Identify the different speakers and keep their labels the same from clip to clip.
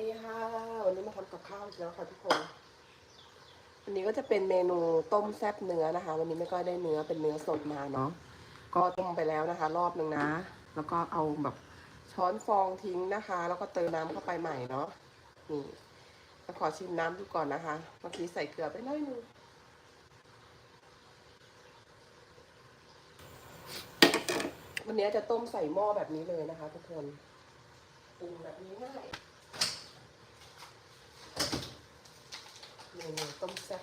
Speaker 1: ดีค่ะ วันนี้มาทำกับข้าวอีกแล้วค่ะทุกคน วันนี้ก็จะเป็นเมนูต้มแซ่บเนื้อนะคะ วันนี้ไม่ก้อยได้เนื้อเป็นเนื้อสดมาเนาะ ก็ต้มไปแล้วนะคะ รอบหนึ่งนะ แล้วก็เอาแบบช้อนฟองทิ้งนะคะ แล้วก็เติมน้ำเข้าไปใหม่เนาะ นี่จะขอชิมน้ำดูก่อนนะคะ เมื่อกี้ใส่เกลือไปหน้อยนึงวันนี้จะต้มใส่หม้อแบบนี้เลยนะคะ ทุกคนปรุงแบบนี้ง่าย เมนูต้มแซ่บ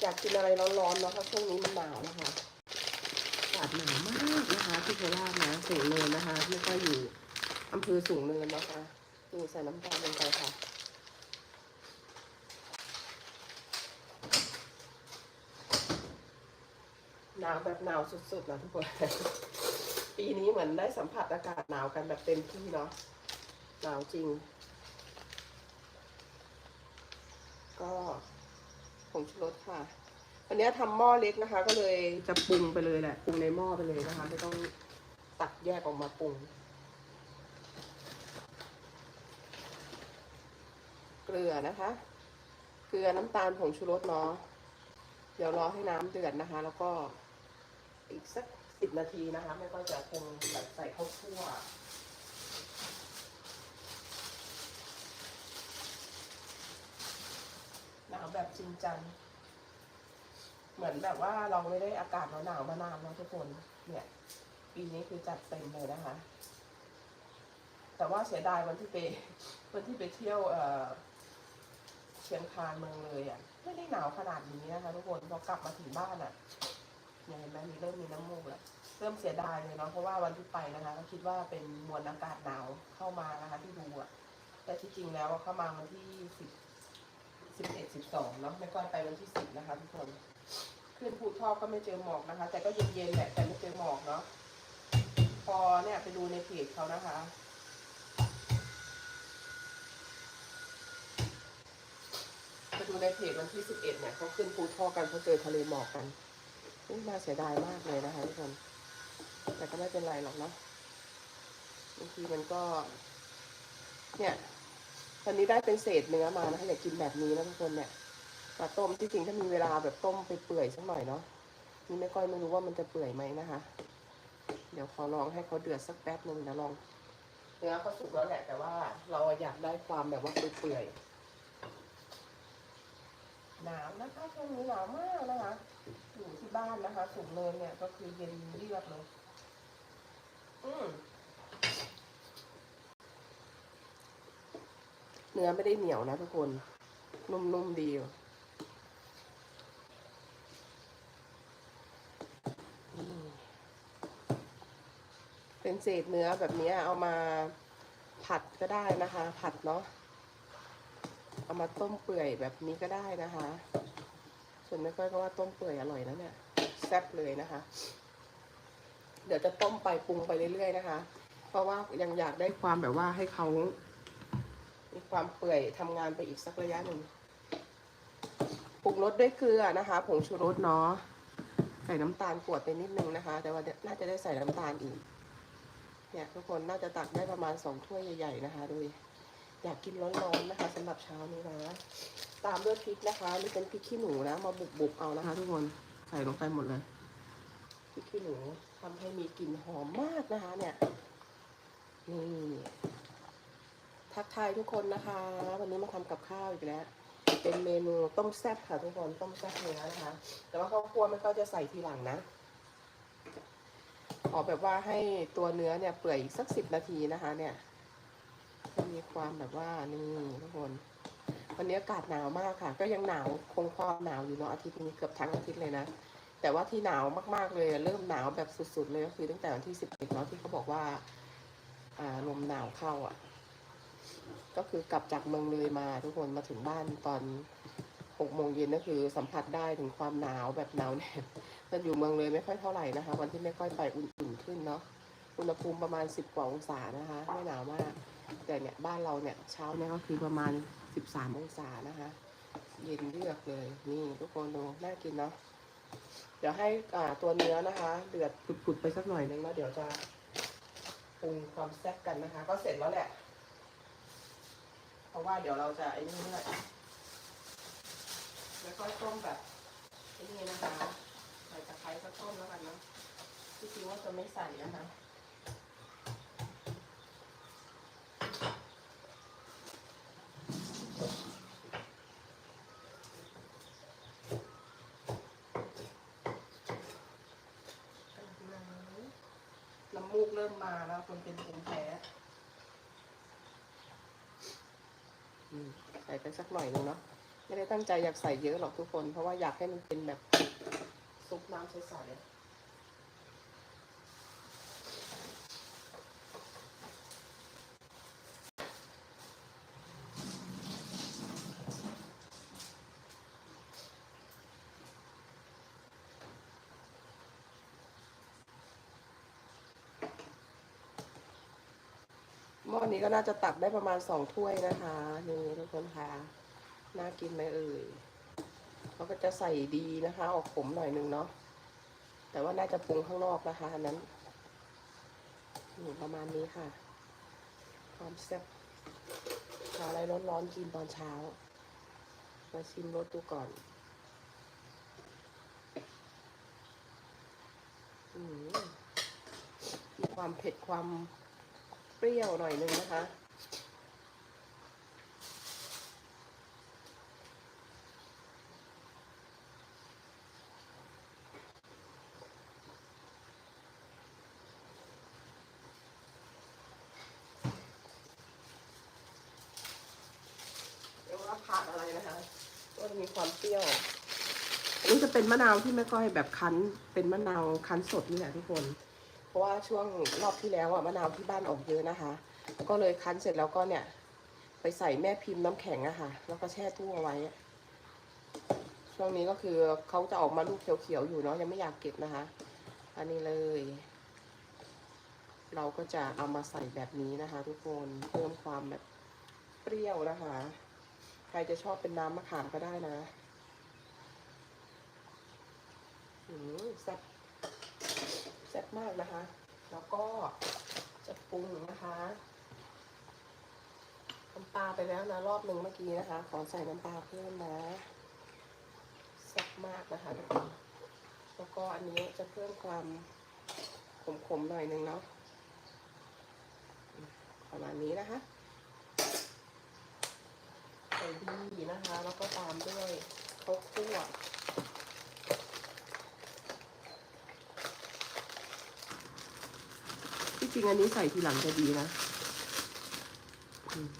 Speaker 1: อยากกินอะไรร้อนๆเนาะเพราะช่วงนี้มันหนาวนะคะอากาศหนาวมากนะคะที่โคราชนะสูงเนินนะคะ ไม่ก็อยู่อำเภอสูงเนินนะคะนี่ใส่น้ำตาลลงไปค่ะหนาวแบบหนาวสุดๆนะทุกคน ปีนี้เหมือนได้สัมผัสอากาศหนาวกันแบบเต็มที่เนาะหนาวจริง ก็ ผงชูรสค่ะ วันนี้ทำหม้อเล็กนะคะ ก็เลยจะปรุงไปเลยแหละปรุงในหม้อไปเลยนะคะ ไม่ต้องตักแยกออกมาปรุง เกลือนะคะ เกลือน้ำตาลผงชูรสเนาะเดี๋ยวรอให้น้ำเดือดนะคะ แล้วก็อีกสักสิบนาทีนะคะ ไม่ก็จะคงแบบใส่ข้าวคั่ว หนาว แบบจริงจัง เหมือนแบบว่าเราไม่ได้อากาศหนาวๆมานานแล้วทุกคน เนี่ย ปีนี้คือจัดเต็มเลยนะคะ แต่ว่าเสียดายวันที่ไปวันที่ไปเที่ยวเอ่อเชียงคานเมืองเลยอะ ไม่ได้หนาวขนาดนี้นะคะทุกคนพอกลับมาถึงบ้านอะเนี่ยเห็นไหมมีเริ่มมีน้ำมูกแล้วเริ่มเสียดายเลยเนาะเพราะว่าวันที่ไปนะคะก็คิดว่าเป็นมวลอากาศหนาวเข้ามานะคะที่ดูอะแต่ที่จริงแล้วเข้ามาวันที่สิบ สิบเอ็ดสิบสองเนาะไม่ก็ไปวันที่สิบนะคะทุกคนขึ้นภูทอกก็ไม่เจอหมอกนะคะ แต่ก็เย็นๆแหละแต่ไม่เจอหมอกเนาะพอเนี่ยไปดูในเพจเขานะคะไปดูในเพจวันที่11เนี่ยเขาขึ้นภูทอกกันเขาเจอทะเลหมอกกันนี่น่าเสียดายมากเลยนะคะทุกคนแต่ก็ไม่เป็นไรหรอกเนาะบางทีมันก็ เนี่ย ตอนนี้ได้เป็นเศษเนื้อมานะคะอยากกินแบบนี้นะทุกคนเนี่ยปลาต้มที่จริงถ้ามีเวลาแบบต้มไปเปื่อยสักหน่อยเนาะนี่ไม่ก้อยไม่รู้ว่ามันจะเปื่อยไหมนะคะ เดี๋ยวขอลองให้เขาเดือดสักแป๊บหนึ่งนะลอง เนื้อเขาสุกแล้วแหละแต่ว่าเราอยากได้ความแบบว่าเปื่อยๆหนาวนะคะช่วงนี้หนาวมากนะคะอยู่ที่บ้านนะคะสูงเนินเนี่ยก็คือเย็นเยือกเลย อืม เนื้อไม่ได้เหนียวนะทุกคน นุ่มๆดีอยู่อืมเป็นเศษเนื้อแบบนี้เอามาผัดก็ได้นะคะ ผัดเนาะเอามาต้มเปื่อยแบบนี้ก็ได้นะคะ ส่วนไม่ค่อยก็ว่าต้มเปื่อยอร่อยนะเนี่ยแซ่บเลยนะคะ เดี๋ยวจะต้มไปปรุงไปเรื่อยๆนะคะ เพราะว่ายังอยากได้ความแบบว่าให้เขา ความเปื่อยทำงานไปอีกสักระยะหนึ่งปรุงรสด้วยเกลือนะคะผงชูรสเนาะใส่น้ำตาลกวดไปนิดนึงนะคะ แต่ว่าน่าจะได้ใส่น้ำตาลอีก เนี่ยทุกคนน่าจะตักได้ประมาณสองถ้วยใหญ่ ๆ นะคะดูอยากกินร้อนๆนะคะสำหรับเช้านี้นะตามด้วยพริกนะคะนี่เป็นพริกขี้หนูนะมาบุบๆเอานะคะ ทุกคนใส่ลงไปหมดเลยพริกขี้หนูทำให้มีกลิ่นหอมมากนะคะ เนี่ยนี่ ทักทายทุกคนนะคะ วันนี้มาทำกับข้าวอีกแล้ว เป็นเมนูต้มแซ่บค่ะทุกคนต้มแซ่บเนื้อนะคะ แต่ว่าข้าวคั่วมันก็จะใส่ทีหลังนะขอแบบว่าให้ตัวเนื้อเนี่ยเปื่อยอีกสักสิบนาทีนะคะ เนี่ยให้มีความแบบว่านี่ทุกคน วันนี้อากาศหนาวมากค่ะ ก็ยังหนาวคงความหนาวอยู่เนาะอาทิตย์นี้เกือบทั้งอาทิตย์เลยนะแต่ว่าที่หนาวมากๆเลยเริ่มหนาวแบบสุดๆเลยก็คือตั้งแต่วันที่สิบเอ็ดเนาะที่เขาบอกว่า อ่าลมหนาวเข้าอะ ก็คือกลับจากเมืองเลยมาทุกคนมาถึงบ้านตอนหกโมงเย็นก็คือสัมผัสได้ถึงความหนาวแบบหนาวแน่นตอนอยู่เมืองเลยไม่ค่อยเท่าไหร่นะคะ วันที่ไม่ค่อยไปอุ่นๆขึ้นเนาะอุณหภูมิประมาณสิบกว่าองศานะคะ ไม่หนาวมาก แต่เนี่ยบ้านเราเนี่ยเช้าเนี่ยก็คือประมาณสิบสามองศานะคะ เย็นเยือกเลย นี่ทุกคนดูน่ากินเนาะเดี๋ยวให้อ่าตัวเนื้อนะคะเดือดผุดๆไปสักหน่อยนึงแล้วเดี๋ยวจะปรุงความแซ่บกันนะคะ ก็เสร็จแล้วแหละ เพราะว่าเดี๋ยวเราจะไอ้นี่ด้วยแล้วก็ต้มแบบไอ้นี่นะคะใส่ตะไคร้สักต้นแล้วกันเนาะที่จริงว่าจะไม่ใส่นะคะน้ำมูกเริ่มมาแล้วคนเป็นภูมิแพ้อืม ใส่ไปสักหน่อยนึงเนาะไม่ได้ตั้งใจอยากใส่เยอะหรอกทุกคน เพราะว่าอยากให้มันเป็นแบบซุปน้ำใสๆ ม้อนี้ก็น่าจะตักได้ประมาณสองถ้วยนะคะนี่ทุกคนคะน่ากินไหมเอ่ยเขาก็จะใส่ดีนะคะ ออกขมหน่อยนึงเนาะแต่ว่าน่าจะปรุงข้างนอกนะคะอันนั้นนี่ประมาณนี้ค่ะ ความแซ่บหาอะไรร้อนๆกินตอนเช้า มาชิมรสดูก่อนอืมมีความเผ็ดความ รี้ยวหน่อยนึงนะคะเรียกว่าผัดอะไรนะคะ ก็จะมีความเปรี้ยวอันนี้จะเป็นมะนาวที่แม่ก้อยแบบคั้น เป็นมะนาวคั้นสดนี่แหละทุกคน ราะว่าช่วงรอบที่แล้วอะมะนาวที่บ้านออกเยอะนะคะก็เลยคั้นเสร็จแล้วก็เนี่ย ไปใส่แม่พิมพ์น้ำแข็งอะค่ะ แล้วก็แช่ตู้เอาไว้ ช่วงนี้ก็คือเขาจะออกมาลูกเขียวๆอยู่เนาะยังไม่อยากเก็บนะคะ อันนี้เลย เราก็จะเอามาใส่แบบนี้นะคะ ทุกคนเพิ่มความแบบเปรี้ยวนะคะ ใครจะชอบเป็นน้ำมะขามก็ได้นะอืมแซ่บ ซ่บมากนะคะ แล้วก็จะปรุงนะคะน้ำปลาไปแล้วนะรอบหนึ่งเมื่อกี้นะคะ ขอใส่น้ำปลาเพิ่มนะแซ่บมากนะคะทุกคนแล้วก็อันนี้จะเพิ่มความขมๆหน่อยนึงเนาะประมาณนี้นะคะใส่ดีนะคะ แล้วก็ตามด้วยข้าวคั่ว จริงอันนี้ใส่ทีหลังจะดีนะ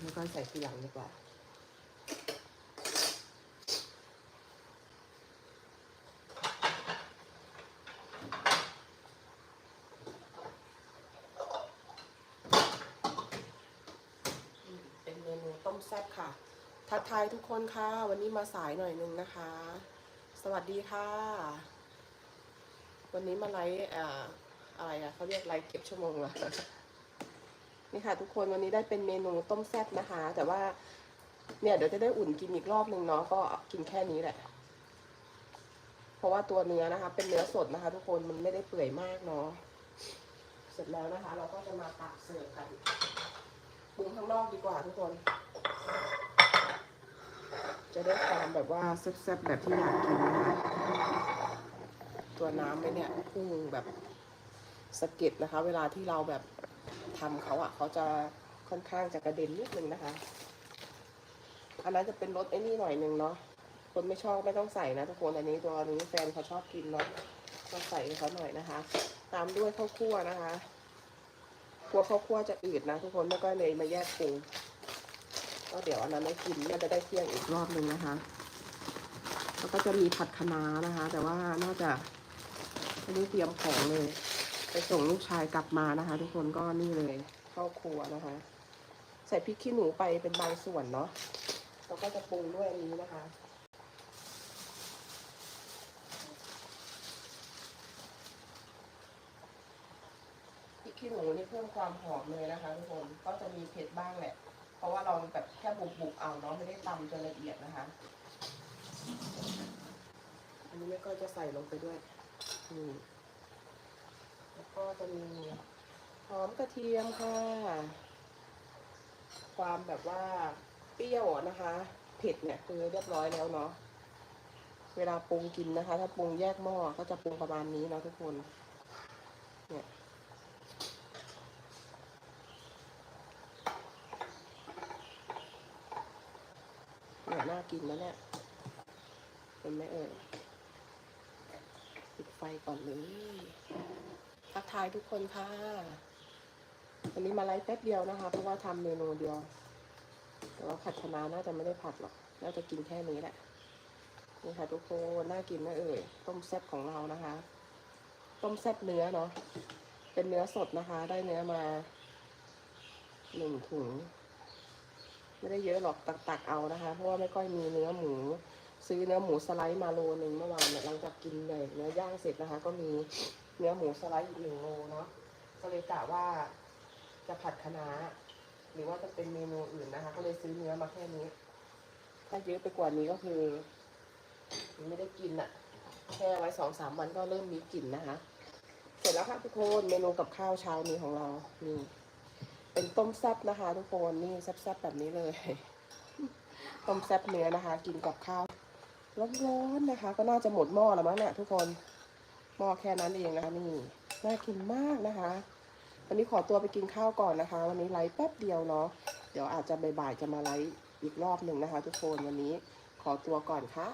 Speaker 1: แล้วก็ใส่ทีหลังดีกว่าเป็นเมนูต้มแซ่บค่ะ ทักทายทุกคนค่ะ วันนี้มาสายหน่อยนึงนะคะ สวัสดีค่ะ วันนี้มาไลฟ์ อ่าอะไรอะเขาเรียกไลฟ์เก็บชั่วโมงเหรอนี่ค่ะ ทุกคนวันนี้ได้เป็นเมนูต้มแซ่บนะคะ แต่ว่าเนี่ยเดี๋ยวจะได้อุ่นกินอีกรอบนึงเนาะก็กินแค่นี้แหละ เพราะว่าตัวเนื้อนะคะ เป็นเนื้อสดนะคะ ทุกคนมันไม่ได้เปื่อยมากเนาะเสร็จแล้วนะคะ เราก็จะมาตักเสิร์ฟกันปรุงข้างนอกดีกว่าทุกคน จะได้ความแบบว่าแซ่บๆแบบที่อยากกินนะคะตัวน้ำไว้เนี่ยพุ่งแบบ สะเก็ดนะคะ เวลาที่เราแบบทำเขาอะ่ะเขาจะค่อนข้างจะกระเด็นนิดนึงนะคะ อันนั้นจะเป็นรสไอ้นี่หน่อยนึงเนาะคนไม่ชอบไม่ต้องใส่นะทุกคนอันนี้ตัวนี้แฟนเขาชอบกินเนาะก็ใส่ให้เขาหน่อยนะคะ ตามด้วยข้าวคั่วนะคะกลัวข้าวคั่วจะอืดนะทุกคนแล้วก็เลยมาแยกปรุงก็เดี๋ยวอันนั้นไม่กินน่าจะได้เที่ยงอีกรอบนึงนะคะ แล้วก็จะมีผัดคะน้านะคะ แต่ว่าน่าจะไม่ได้เตรียมของเลย ไปส่งลูกชายกลับมานะคะ ทุกคนก็นี่เลยเข้าครัวนะคะ ใส่พริกขี้หนูไปเป็นบางส่วนเนาะแล้วก็จะปรุงด้วยอันนี้นะคะพริกขี้หนูนี่เพิ่มความหอมเลยนะคะ ทุกคนก็จะมีเผ็ดบ้างแหละ เพราะว่าเราแบบแค่บุบๆเอาเนาะไม่ได้ตำจนละเอียดนะคะ อันนี้แม่ก็จะใส่ลงไปด้วยนี่ แล้วก็จะมีหอมกระเทียมค่ะ ความแบบว่าเปรี้ยวนะคะเผ็ดเนี่ยคือเรียบร้อยแล้วเนาะ เวลาปรุงกินนะคะ ถ้าปรุงแยกหม้อก็จะปรุงประมาณนี้เนาะทุกคน เนี่ยเนี่ยน่ากินนะเนี่ยเห็นไหมเอ่ยปิดไฟก่อนเลย ทักทายทุกคนค่ะ วันนี้มาไลฟ์แป๊บเดียวนะคะ เพราะว่าทำเมนูเดียว แต่ว่าผัดคะน้าน่าจะไม่ได้ผัดหรอก น่าจะกินแค่นี้แหละ นี่ค่ะทุกคน น่ากินนะเอ่ย ต้มแซ่บของเรานะคะ ต้มแซ่บเนื้อเนาะ เป็นเนื้อสดนะคะ ได้เนื้อมาหนึ่งถุง ไม่ได้เยอะหรอกตักๆเอานะคะ เพราะว่าไม่ค่อยมีเนื้อหมู ซื้อเนื้อหมูสไลด์มาโลนึงเมื่อวานเนี่ยหลังจากกินเลยเนื้อย่างเสร็จนะคะ ก็มี เนื้อหมูสไลด์อีกหนึ่งโลเนาะก็เลยกะว่าจะผัดคะน้าหรือว่าจะเป็นเมนูอื่นนะคะ ก็เลยซื้อเนื้อมาแค่นี้ ถ้าเยอะไปกว่านี้ก็คือ ไม่ได้กินอะแช่ไว้สองสามวันก็เริ่มมีกลิ่นนะคะ เสร็จแล้วค่ะทุกคนเมนูกับข้าวเช้านี้ของเรานี่เป็นต้มแซ่บนะคะ ทุกคนนี่แซ่บๆแบบนี้เลยต้มแซ่บเนื้อนะคะ กินกับข้าวร้อนๆนะคะ ก็น่าจะหมดหม้อแล้วมั้งเนี่ยทุกคน หม้อแค่นั้นเองนะคะนี่น่ากินมากนะคะ วันนี้ขอตัวไปกินข้าวก่อนนะคะ วันนี้ไลฟ์แป๊บเดียวเนาะเดี๋ยวอาจจะบ่ายๆจะมาไลฟ์อีกรอบหนึ่งนะคะ ทุกคนวันนี้ขอตัวก่อนค่ะ